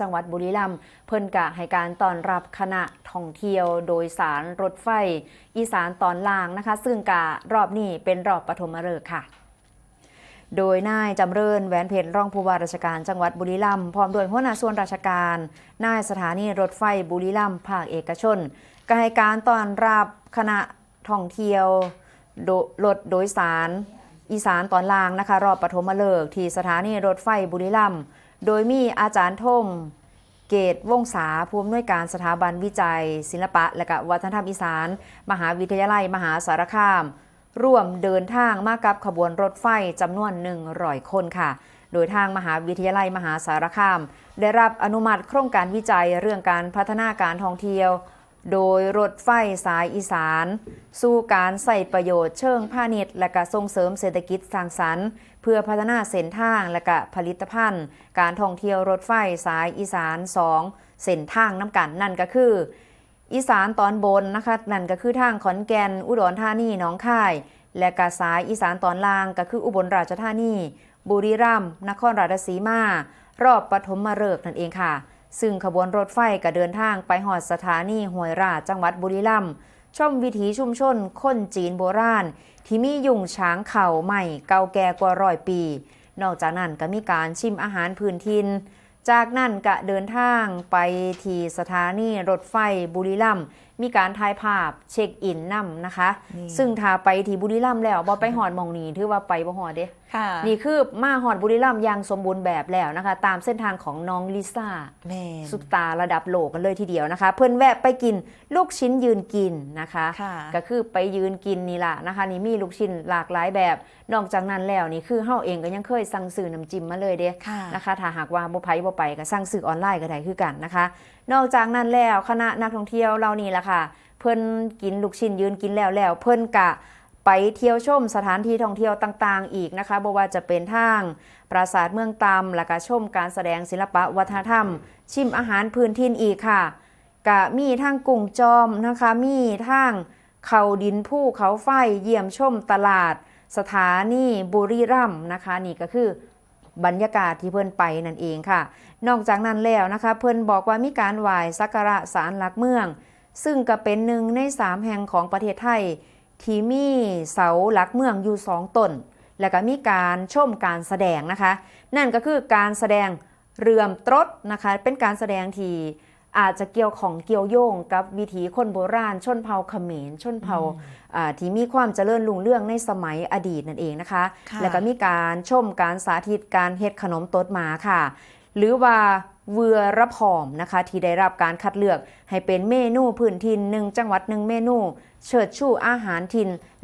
จังหวัดบุรีรัมย์เพิ่นกะให้การต้อนรับคณะท่องเที่ยวโดยสารรถไฟ อีสานตอนล่างนะคะ ซึ่งกะรอบนี้เป็นรอบปฐมฤกษ์ค่ะ โดยนายจำเริญแหวนเพชรรองผู้ว่าราชการจังหวัดบุรีรัมย์พร้อมด้วยหัวหน้าส่วนราชการนายสถานีรถไฟบุรีรัมย์ภาคเอกชนก็ให้การต้อนรับคณะท่องเที่ยวรถโดยสาร อีสานตอนล่างนะคะ รอบปฐมฤกษ์ที่สถานีรถไฟบุรีรัมย์ โดยมีอาจารย์ทมเกตวงศาผู้อำนวยการสถาบันวิจัย ศิลปะ และกวัฒนธรรมอีสาน มหาวิทยาลัย มหาสารคาม ร่วมเดินทางมากับขบวนรถไฟจำนวน100คนค่ะ โดยทางมหาวิทยาลัยมหาสารคาม ได้รับอนุมัติโครงการวิจัยเรื่องการพัฒนาการท่องเที่ยว โดยรถไฟสายอีสาน สู่การใส่ประโยชน์เชิงพาณิชย์และก็ส่งเสริมเศรษฐกิจสร้างสรรค์ เพื่อพัฒนาเส้นทางและก็ผลิตภัณฑ์ การท่องเที่ยวรถไฟสายอีสาน 2 เส้นทางน้ำกันนั่นก็คือ อีสานตอนบนนะคะนั่นก็คือทางขอนแก่นอุดรธานีหนองคาย และกาสายอีสานตอนล่างก็คืออุบลราชธานี บุรีรัมย์นครราชสีมา รอบปฐมฤกษ์นั่นเองค่ะ ซึ่งขบวนรถไฟก็เดินทางไปหอดสถานีห้วยราชจังหวัดบุรีรัมย์ชมวิถีชุมชนคนจีนโบราณ ที่มียุงช้างเข่าใหม่เก่าแก่กว่าร้อยปี นอกจากนั้นก็มีการชิมอาหารพื้นทินจากนั้นก็เดินทางไปที่สถานีรถไฟบุรีรัมย์มีการถ่ายภาพเช็คอินนำนะคะนี่ซึ่งถ้าไปที่บุรีรัมย์แล้วบ่ไปหอดหมองนี้ถือว่าไปบ่หอดเด้ค่ะนี่คือมาหอดบุรีรัมย์อย่างสมบูรณ์แบบแล้วนะคะ ตามเส้นทางของน้องลิซ่าแม่นซุปตาระดับโลกกันเลยทีเดียวนะคะ เพื่อนแวะไปกินลูกชิ้นยืนกินนะคะค่ะก็คือไปยืนกินนี่ล่ะนะคะ นี่มีลูกชิ้นหลากหลายแบบ นอกจากนั้นแล้วนี่คือเฮาเองก็ยังเคยสั่งซื้อน้ำจิ้มมาเลยเด้ค่ะนะคะถ้าหากว่าบ่ไผบ่ไปก็สั่งซื้อออนไลน์ก็ได้คือกันนะคะ นอกจากนั้นแล้วคณะนักท่องเที่ยวเรานี่ล่ะค่ะ เพิ่นกินลูกชิ้นยืนกินแล้วแล้ว เพิ่นกะไปเที่ยวชมสถานที่ท่องเที่ยวต่างๆ อีกนะคะบ่ว่าจะเป็นทางปราสาทเมืองตำและก็ชมการแสดงศิลปะวัฒนธรรม ชิมอาหารพื้นถิ่นอีกค่ะกะมีทางกุ้งจอมนะคะมีทางเขาดินผู้เขาไฟเยี่ยมชมตลาด สถานีบุรีรัมย์นะคะ นี่ก็คือบรรยากาศที่เพิ่นไปนั่นเองค่ะ นอกจากนั้นแล้วนะคะ เพิ่นบอกว่ามีการไหว้สักการะศาลหลักเมือง ซึ่งก็เป็นหนึ่งในสามแห่งของประเทศไทย ที่มีเสาหลักเมืองอยู่สองต้น แล้วก็มีการชมการแสดงนะคะ นั่นก็คือการแสดงเรือมตรดนะคะ เป็นการแสดงที่อาจจะเกี่ยวของเกี่ยวโยงกับวิถีคนโบราณ ชนเผ่าเขมร ชนเผ่าอ่าที่มีความเจริญรุ่งเรืองในสมัยอดีตนั่นเองนะคะค่ะแล้วก็มีการชมการสาธิตการเฮ็ดขนมตดหมาค่ะ หรือว่า เวือระผอมนะคะที่ได้รับการคัดเลือกให้เป็นเมนูพื้นถิ่นหนึ่งจังหวัดหนึ่งเมนู เชิดชูอาหารถิ่น